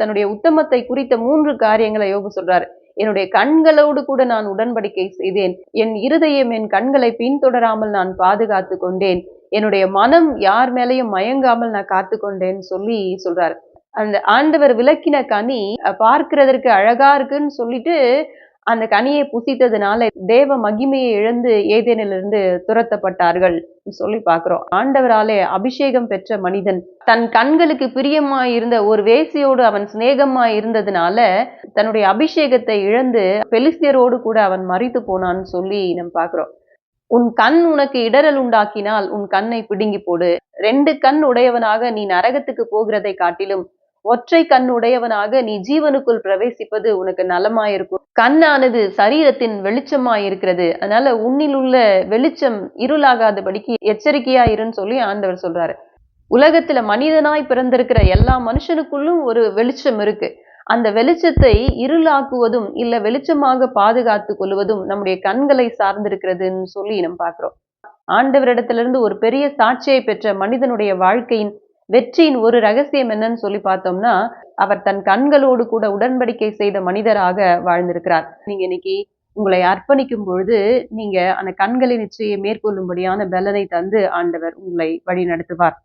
தன்னுடைய உத்தமத்தை குறித்த மூன்று காரியங்களை யோபு சொல்றாரு. என்னுடைய கண்களோடு கூட நான் உடன்படிக்கை செய்தேன். என் இருதயம் என் கண்களை பின்தொடராமல் நான் பாதுகாத்து கொண்டேன். என்னுடைய மனம் யார் மேலையும் மயங்காமல் நான் காத்து கொண்டேன்னு சொல்லி சொல்றாரு. அந்த ஆண்டவர் விளக்கின கனி பார்க்கிறதற்கு அழகா இருக்குன்னு சொல்லிட்டு அந்த கனியை புசித்ததுனால தேவ மகிமையை இழந்து ஏதேனிலிருந்து துரத்தப்பட்டார்கள் சொல்லி பார்க்கிறோம். ஆண்டவராலே அபிஷேகம் பெற்ற மனிதன் தன் கண்களுக்கு பிரியமாய் இருந்த ஒரு வேசியோடு அவன் சிநேகமாய் இருந்ததுனால தன்னுடைய அபிஷேகத்தை இழந்து பெலிஸ்தியரோடு கூட அவன் மறித்து போனான்னு சொல்லி நம்ம பார்க்கிறோம். உன் கண் உனக்கு இடரல் உண்டாக்கினால் உன் கண்ணை பிடுங்கி போடு. ரெண்டு கண் உடையவனாக நீ நரகத்துக்கு போகிறதை காட்டிலும் ஒற்றை கண் உடையவனாக நீ ஜீவனுக்குள் பிரவேசிப்பது உனக்கு நலமாயிருக்கும். கண்ணானது சரீரத்தின் வெளிச்சமாய் இருக்கிறது அதனால உன்னில் உள்ள வெளிச்சம் இருளாகாதபடிக்கு எச்சரிக்கையா இருன்னு சொல்லி ஆண்டவர் சொல்றாரு. உலகத்துல மனிதனாய் பிறந்திருக்கிற எல்லா மனுஷனுக்குள்ளும் ஒரு வெளிச்சம் இருக்கு. அந்த வெளிச்சத்தை இருளாக்குவதும் இல்ல வெளிச்சமாக பாதுகாத்து கொள்வதும் நம்முடைய கண்களை சார்ந்திருக்கிறதுன்னு சொல்லி நம்ம பார்க்கிறோம். ஆண்டவரிடத்திலிருந்து ஒரு பெரிய சாட்சியை பெற்ற மனிதனுடைய வாழ்க்கையின் வெற்றியின் ஒரு ரகசியம் என்னன்னு சொல்லி பார்த்தோம்னா அவர் தன் கண்களோடு கூட உடன்படிக்கை செய்த மனிதராக வாழ்ந்திருக்கிறார். நீங்க இன்னைக்கு உங்களை அர்ப்பணிக்கும் பொழுது நீங்க அந்த கண்களின் நிச்சயம் மேற்கொள்ளும்படியான பலனை தந்து ஆண்டவர் உங்களை வழி நடத்துவார்